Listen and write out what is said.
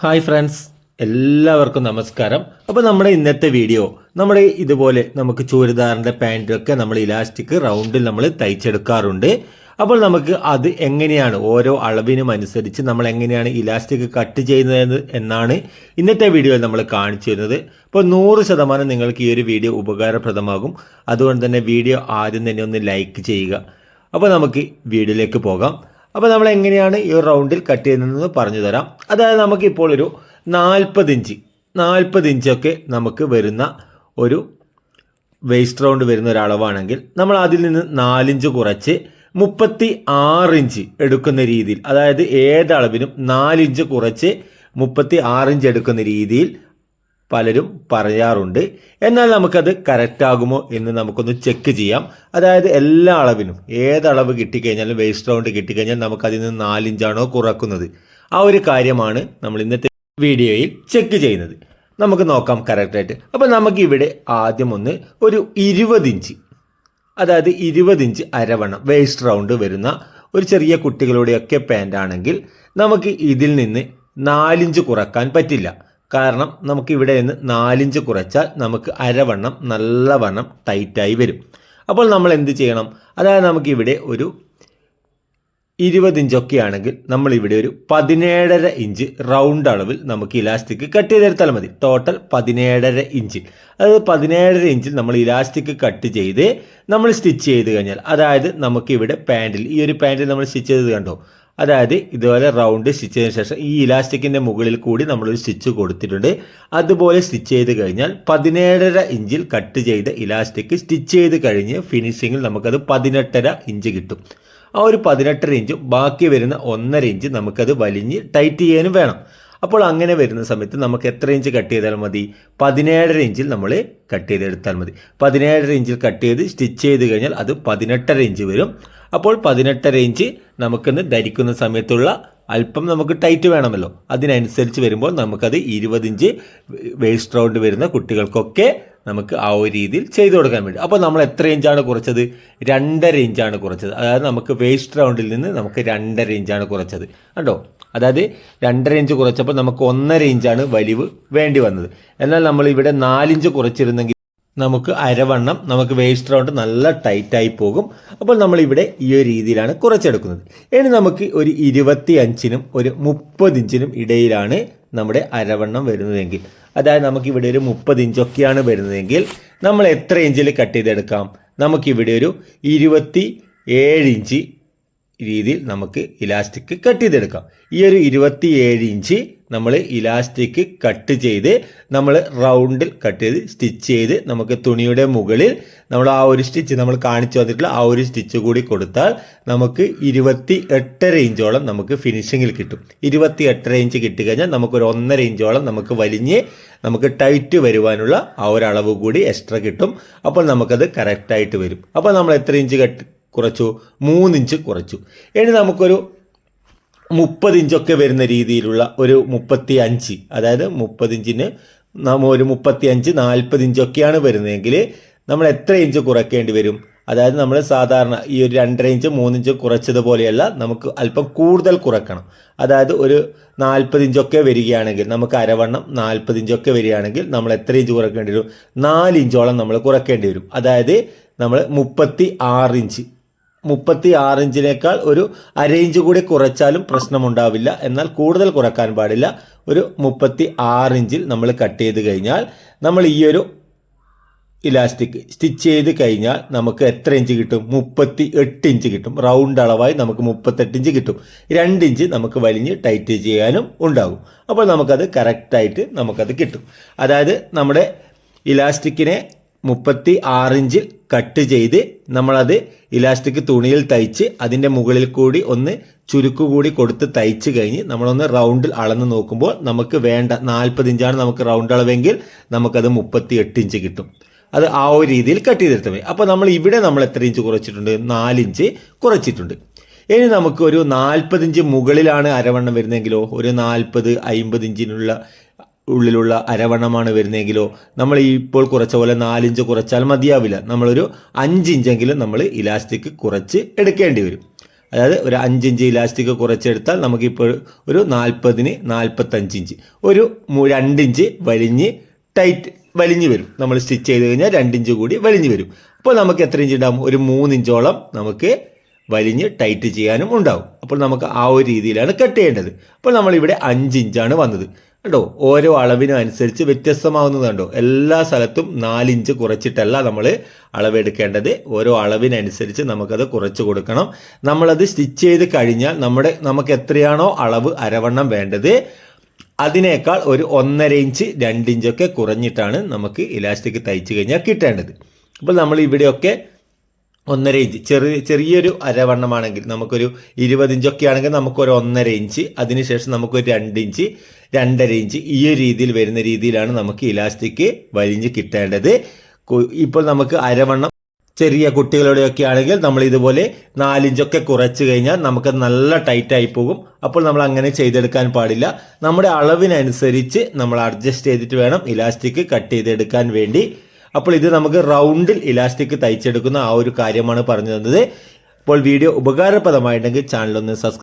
Hi friends എല്ലാവർക്കും നമസ്കാരം. അപ്പോൾ നമ്മുടെ ഇന്നത്തെ വീഡിയോ നമ്മുടെ ഇതുപോലെ നമുക്ക് ചൂരിദാറിന്റെ പാന്റൊക്കെ നമ്മൾ ഇലാസ്റ്റിക് റൗണ്ടിൽ നമ്മൾ തയ്ച്ചെടുക്കാറുണ്ട്. അപ്പോൾ നമുക്ക് അത് എങ്ങനെയാണ് ഓരോ അളവിനും അനുസരിച്ച് നമ്മൾ എങ്ങനെയാണ് ഇലാസ്റ്റിക് കട്ട് ചെയ്യുന്നത് എന്നാണ് ഇന്നത്തെ വീഡിയോയിൽ നമ്മൾ കാണിച്ചു തരുന്നത്. അപ്പോൾ നൂറ് ശതമാനം നിങ്ങൾക്ക് ഈ ഒരു വീഡിയോ ഉപകാരപ്രദമാകും. അതുകൊണ്ട് തന്നെ വീഡിയോ ആദ്യം തന്നെ ഒന്ന് ലൈക്ക് ചെയ്യുക. അപ്പോൾ നമുക്ക് വീഡിയോയിലേക്ക് പോകാം. അപ്പോൾ നമ്മൾ എങ്ങനെയാണ് ഈ റൗണ്ടിൽ കട്ട് ചെയ്യുന്നതെന്ന് പറഞ്ഞു തരാം. അതായത് നമുക്കിപ്പോൾ ഒരു നാൽപ്പത് ഇഞ്ച് നാൽപ്പത് ഇഞ്ചൊക്കെ നമുക്ക് വരുന്ന ഒരു വേസ്റ്റ് റൗണ്ട് വരുന്ന ഒരു അളവാണെങ്കിൽ നമ്മൾ അതിൽ നിന്ന് നാലിഞ്ച് കുറച്ച് മുപ്പത്തി ഇഞ്ച് എടുക്കുന്ന രീതിയിൽ അതായത് ഏതളവിനും നാലിഞ്ച് കുറച്ച് മുപ്പത്തി ഇഞ്ച് എടുക്കുന്ന രീതിയിൽ പലരും പറയാറുണ്ട്. എന്നാൽ നമുക്കത് കറക്റ്റാകുമോ എന്ന് നമുക്കൊന്ന് ചെക്ക് ചെയ്യാം. അതായത് എല്ലാ അളവിനും ഏതളവ് കിട്ടിക്കഴിഞ്ഞാലും വേസ്റ്റ് റൗണ്ട് കിട്ടിക്കഴിഞ്ഞാൽ നമുക്കതിൽ നിന്ന് നാലിഞ്ചാണോ കുറക്കുന്നത്. ആ ഒരു കാര്യമാണ് നമ്മൾ ഇന്നത്തെ വീഡിയോയിൽ ചെക്ക് ചെയ്യുന്നത്. നമുക്ക് നോക്കാം കറക്റ്റായിട്ട് അപ്പോൾ നമുക്കിവിടെ ആദ്യം ഒന്ന് ഒരു ഇരുപത് ഇഞ്ച് അതായത് ഇരുപത് ഇഞ്ച് അരവണ്ണം വേസ്റ്റ് റൗണ്ട് വരുന്ന ഒരു ചെറിയ കുട്ടികളുടെയൊക്കെ പാന്റ് ആണെങ്കിൽ നമുക്ക് ഇതിൽ നിന്ന് നാലിഞ്ച് കുറയ്ക്കാൻ പറ്റില്ല. കാരണം നമുക്ക് ഇവിടെ നിന്ന് നാലിഞ്ച് കുറച്ചാൽ നമുക്ക് അരവണ്ണം നല്ലവണ്ണം ടൈറ്റായി വരും. അപ്പോൾ നമ്മൾ എന്ത് ചെയ്യണം? അതായത് നമുക്കിവിടെ ഒരു ഇരുപതിഞ്ചൊക്കെ ആണെങ്കിൽ നമ്മൾ ഇവിടെ ഒരു പതിനേഴര ഇഞ്ച് റൗണ്ട് അളവിൽ നമുക്ക് ഇലാസ്റ്റിക് കട്ട് ചെയ്തെടുത്താൽ മതി. ടോട്ടൽ പതിനേഴര ഇഞ്ച് അതായത് പതിനേഴര ഇഞ്ചിൽ നമ്മൾ ഇലാസ്റ്റിക് കട്ട് ചെയ്ത് നമ്മൾ സ്റ്റിച്ച് ചെയ്ത് കഴിഞ്ഞാൽ അതായത് നമുക്കിവിടെ പാന്റിൽ ഈ ഒരു പാന്റിൽ നമ്മൾ സ്റ്റിച്ച് ചെയ്ത് കണ്ടോ? അതായത് ഇതുപോലെ റൗണ്ട് സ്റ്റിച്ച് ചെയ്തതിനു ശേഷം ഈ ഇലാസ്റ്റിക്കിന്റെ മുകളിൽ കൂടി നമ്മളൊരു സ്റ്റിച്ച് കൊടുത്തിട്ടുണ്ട്. അതുപോലെ സ്റ്റിച്ച് ചെയ്ത് കഴിഞ്ഞാൽ പതിനേഴര ഇഞ്ചിൽ കട്ട് ചെയ്ത ഇലാസ്റ്റിക് സ്റ്റിച്ച് ചെയ്ത് കഴിഞ്ഞ് ഫിനിഷിങ്ങിൽ നമുക്കത് പതിനെട്ടര ഇഞ്ച് കിട്ടും. ആ ഒരു പതിനെട്ടര ഇഞ്ചും ബാക്കി വരുന്ന ഒന്നര ഇഞ്ച് നമുക്കത് വലിഞ്ഞ് ടൈറ്റ് ചെയ്യാനും വേണം. അപ്പോൾ അങ്ങനെ വരുന്ന സമയത്ത് നമുക്ക് എത്ര ഇഞ്ച് കട്ട് ചെയ്താൽ മതി? പതിനേഴര ഇഞ്ചിൽ നമ്മൾ കട്ട് ചെയ്തെടുത്താൽ മതി. പതിനേഴര ഇഞ്ചിൽ കട്ട് ചെയ്ത് സ്റ്റിച്ച് ചെയ്ത് കഴിഞ്ഞാൽ അത് പതിനെട്ടര ഇഞ്ച് വരും. അപ്പോൾ പതിനെട്ടര ഇഞ്ച് നമുക്കിന്ന് ധരിക്കുന്ന സമയത്തുള്ള അല്പം നമുക്ക് ടൈറ്റ് വേണമല്ലോ. അതിനനുസരിച്ച് വരുമ്പോൾ നമുക്കത് ഇരുപതിഞ്ച് വേസ്റ്റ് റൗണ്ട് വരുന്ന കുട്ടികൾക്കൊക്കെ നമുക്ക് ആ ഒരു രീതിയിൽ ചെയ്തു കൊടുക്കാൻ വേണ്ടി. അപ്പോൾ നമ്മൾ എത്ര ഇഞ്ചാണ് കുറച്ചത്? രണ്ടര ഇഞ്ചാണ് കുറച്ചത്. അതായത് നമുക്ക് വേസ്റ്റ് റൗണ്ടിൽ നിന്ന് നമുക്ക് രണ്ടര ഇഞ്ചാണ് കുറച്ചത്. കണ്ടോ? അതായത് രണ്ടര ഇഞ്ച് കുറച്ചപ്പോൾ നമുക്ക് ഒന്നര ഇഞ്ചാണ് വലിവ് വേണ്ടി വന്നത്. എന്നാൽ നമ്മൾ ഇവിടെ നാലിഞ്ച് കുറച്ചിരുന്നെങ്കിൽ നമുക്ക് അരവണ്ണം നമുക്ക് വേസ്റ്റ് റൗണ്ട് നല്ല ടൈറ്റായി പോകും. അപ്പോൾ നമ്മൾ ഇവിടെ ഈ ഒരു രീതിയിലാണ് കുറച്ചെടുക്കുന്നത്. ഇനി നമുക്ക് ഒരു ഇരുപത്തി അഞ്ചിനും ഒരു മുപ്പത് ഇഞ്ചിനും ഇടയിലാണ് നമ്മുടെ അരവണ്ണം വരുന്നതെങ്കിൽ. അതായത് നമുക്ക് ഇവിടെ ഒരു മുപ്പത് ഇഞ്ചൊക്കെയാണ് വരുന്നതെങ്കിൽ നമ്മൾ എത്ര ഇഞ്ചിൽ കട്ട് ചെയ്തെടുക്കാം? നമുക്കിവിടെ ഒരു ഇരുപത്തി ഏഴ് ഇഞ്ച് രീതിയിൽ നമുക്ക് ഇലാസ്റ്റിക് കട്ട് ചെയ്തെടുക്കാം. ഈ ഒരു ഇരുപത്തിയേഴ് ഇഞ്ച് നമ്മൾ ഇലാസ്റ്റിക് കട്ട് ചെയ്ത് നമ്മൾ റൗണ്ടിൽ കട്ട് ചെയ്ത് സ്റ്റിച്ച് ചെയ്ത് നമുക്ക് തുണിയുടെ മുകളിൽ നമ്മൾ ആ ഒരു സ്റ്റിച്ച് നമ്മൾ കാണിച്ചു വന്നിട്ടുള്ള ആ ഒരു സ്റ്റിച്ച് കൂടി കൊടുത്താൽ നമുക്ക് ഇരുപത്തി എട്ടര ഇഞ്ചോളം നമുക്ക് ഫിനിഷിങ്ങിൽ കിട്ടും. ഇരുപത്തി എട്ടര ഇഞ്ച് കിട്ടിക്കഴിഞ്ഞാൽ നമുക്കൊരു ഒന്നര ഇഞ്ചോളം നമുക്ക് വലിഞ്ഞ് നമുക്ക് ടൈറ്റ് വരുവാനുള്ള ആ ഒരു അളവ് കൂടി എക്സ്ട്രാ കിട്ടും. അപ്പോൾ നമുക്കത് കറക്റ്റായിട്ട് വരും. അപ്പോൾ നമ്മൾ എത്ര ഇഞ്ച് കട്ട് കുറച്ചു മൂന്നിഞ്ച് കുറച്ചു. ഇനി നമുക്കൊരു മുപ്പത് ഇഞ്ചൊക്കെ വരുന്ന രീതിയിലുള്ള ഒരു മുപ്പത്തി അഞ്ച് അതായത് മുപ്പതിഞ്ചിന് നമ്മ ഒരു മുപ്പത്തി അഞ്ച് നാൽപ്പത് ഇഞ്ചൊക്കെയാണ് വരുന്നതെങ്കിൽ നമ്മൾ എത്ര ഇഞ്ച് കുറയ്ക്കേണ്ടി വരും? അതായത് നമ്മൾ സാധാരണ ഈ ഒരു രണ്ടര ഇഞ്ച് മൂന്നിഞ്ച് കുറച്ചതുപോലെയല്ല നമുക്ക് അല്പം കൂടുതൽ കുറക്കണം. അതായത് ഒരു നാൽപ്പത് ഇഞ്ചൊക്കെ വരികയാണെങ്കിൽ നമുക്ക് അരവണ്ണം നാൽപ്പത് ഇഞ്ചൊക്കെ വരികയാണെങ്കിൽ നമ്മൾ എത്ര ഇഞ്ച് കുറയ്ക്കേണ്ടി വരും? നാല് ഇഞ്ചോളം നമ്മൾ കുറയ്ക്കേണ്ടി വരും. അതായത് നമ്മൾ മുപ്പത്തി ആറ് ഇഞ്ച് മുപ്പത്തി ആറ് ഇഞ്ചിനേക്കാൾ ഒരു അരയിഞ്ച് കൂടി കുറച്ചാലും പ്രശ്നമുണ്ടാവില്ല. എന്നാൽ കൂടുതൽ കുറയ്ക്കാൻ പാടില്ല. ഒരു മുപ്പത്തി ആറ് ഇഞ്ചിൽ നമ്മൾ കട്ട് ചെയ്ത് കഴിഞ്ഞാൽ നമ്മൾ ഈ ഒരു ഇലാസ്റ്റിക് സ്റ്റിച്ച് ചെയ്ത് കഴിഞ്ഞാൽ നമുക്ക് എത്ര ഇഞ്ച് കിട്ടും? മുപ്പത്തി എട്ട് ഇഞ്ച് കിട്ടും. റൗണ്ട് അളവായി നമുക്ക് മുപ്പത്തെട്ട് ഇഞ്ച് കിട്ടും. രണ്ട് ഇഞ്ച് നമുക്ക് വലിഞ്ഞ് ടൈറ്റ് ചെയ്യാനും ഉണ്ടാകും. അപ്പോൾ നമുക്കത് കറക്റ്റായിട്ട് നമുക്കത് കിട്ടും. അതായത് നമ്മുടെ ഇലാസ്റ്റിക്കിനെ മുപ്പത്തി ആറ് ഇഞ്ചിൽ കട്ട് ചെയ്ത് നമ്മളത് ഇലാസ്റ്റിക് തുണിയിൽ തയ്ച്ച് അതിന്റെ മുകളിൽ കൂടി ഒന്ന് ചുരുക്ക് കൂടി കൊടുത്ത് തയ്ച്ച് കഴിഞ്ഞ് നമ്മളൊന്ന് റൗണ്ടിൽ അളന്ന് നോക്കുമ്പോൾ നമുക്ക് വേണ്ട നാൽപ്പത് ഇഞ്ചാണ് നമുക്ക് റൗണ്ട് അളവെങ്കിൽ നമുക്കത് മുപ്പത്തി എട്ട് ഇഞ്ച് കിട്ടും. അത് ആ ഒരു രീതിയിൽ കട്ട് ചെയ്തെടുത്താൽ മതി. അപ്പോൾ നമ്മൾ ഇവിടെ നമ്മൾ എത്ര ഇഞ്ച് കുറച്ചിട്ടുണ്ട്? നാലിഞ്ച് കുറച്ചിട്ടുണ്ട്. ഇനി നമുക്ക് ഒരു നാൽപ്പതിഞ്ച് മുകളിലാണ് അരവണ്ണം വരുന്നതെങ്കിലോ ഒരു നാൽപ്പത് അമ്പത് ഇഞ്ചിനുള്ള ഉള്ളിലുള്ള അരവണ്ണമാണ് വരുന്നതെങ്കിലോ നമ്മൾ ഇപ്പോൾ കുറച്ച പോലെ നാലിഞ്ച് കുറച്ചാൽ മതിയാവില്ല. നമ്മളൊരു അഞ്ചിഞ്ചെങ്കിലും നമ്മൾ ഇലാസ്റ്റിക് കുറച്ച് എടുക്കേണ്ടി വരും. അതായത് ഒരു അഞ്ചിഞ്ച് ഇലാസ്റ്റിക് കുറച്ചെടുത്താൽ നമുക്കിപ്പോൾ ഒരു നാൽപ്പതിന് നാൽപ്പത്തഞ്ച് ഇഞ്ച് ഒരു രണ്ടിഞ്ച് വലിഞ്ഞ് ടൈറ്റ് വലിഞ്ഞു വരും. നമ്മൾ സ്റ്റിച്ച് ചെയ്ത് കഴിഞ്ഞാൽ രണ്ടിഞ്ച് കൂടി വലിഞ്ഞു വരും. അപ്പോൾ നമുക്ക് എത്ര ഇഞ്ച് ഉണ്ടാവും? ഒരു മൂന്നിഞ്ചോളം നമുക്ക് വലിഞ്ഞ് ടൈറ്റ് ചെയ്യാനും ഉണ്ടാവും. അപ്പോൾ നമുക്ക് ആ ഒരു രീതിയിലാണ് കട്ട് ചെയ്യേണ്ടത്. അപ്പോൾ നമ്മളിവിടെ അഞ്ച് ഇഞ്ചാണ് വന്നത്. കണ്ടോ? ഓരോ അളവിനും അനുസരിച്ച് വ്യത്യസ്തമാവുന്നത് കണ്ടോ? എല്ലാ സ്ഥലത്തും നാലിഞ്ച് കുറച്ചിട്ടല്ല നമ്മൾ അളവെടുക്കേണ്ടത്. ഓരോ അളവിനനുസരിച്ച് നമുക്കത് കുറച്ച് കൊടുക്കണം. നമ്മളത് സ്റ്റിച്ച് ചെയ്ത് കഴിഞ്ഞാൽ നമ്മുടെ നമുക്ക് എത്രയാണോ അളവ് അരവണ്ണം വേണ്ടത് അതിനേക്കാൾ ഒരു ഒന്നര ഇഞ്ച് രണ്ട് ഇഞ്ചൊക്കെ കുറഞ്ഞിട്ടാണ് നമുക്ക് ഇലാസ്റ്റിക് തയ്ച്ചു കഴിഞ്ഞാൽ കിട്ടേണ്ടത്. അപ്പോൾ നമ്മൾ ഇവിടെയൊക്കെ ഒന്നര ഇഞ്ച് ചെറിയ ചെറിയൊരു അരവണ്ണമാണെങ്കിൽ നമുക്കൊരു ഇരുപത് ഇഞ്ചൊക്കെ ആണെങ്കിൽ നമുക്കൊരു ഒന്നര ഇഞ്ച് അതിനുശേഷം നമുക്കൊരു രണ്ട് ഇഞ്ച് രണ്ടര ഇഞ്ച് ഈ ഒരു രീതിയിൽ വരുന്ന രീതിയിലാണ് നമുക്ക് ഇലാസ്റ്റിക് വലിഞ്ഞ് കിട്ടേണ്ടത്. ഇപ്പോൾ നമുക്ക് അരവണ്ണം ചെറിയ കുട്ടികളുടെയൊക്കെ ആണെങ്കിൽ നമ്മൾ ഇതുപോലെ നാലിഞ്ചൊക്കെ കുറച്ച് കഴിഞ്ഞാൽ നമുക്ക് നല്ല ടൈറ്റായി പോകും. അപ്പോൾ നമ്മൾ അങ്ങനെ ചെയ്തെടുക്കാൻ പാടില്ല. നമ്മുടെ അളവിനനുസരിച്ച് നമ്മൾ അഡ്ജസ്റ്റ് ചെയ്തിട്ട് വേണം ഇലാസ്റ്റിക് കട്ട് ചെയ്തെടുക്കാൻ വേണ്ടി. അപ്പോൾ ഇത് നമുക്ക് റൗണ്ടിൽ ഇലാസ്റ്റിക് തയ്ച്ചെടുക്കുന്ന ആ ഒരു കാര്യമാണ് പറഞ്ഞു തന്നത്. അപ്പോൾ വീഡിയോ ഉപകാരപ്രദമായിട്ടുണ്ടെങ്കിൽ ചാനൽ ഒന്ന് സബ്സ്ക്രൈബ്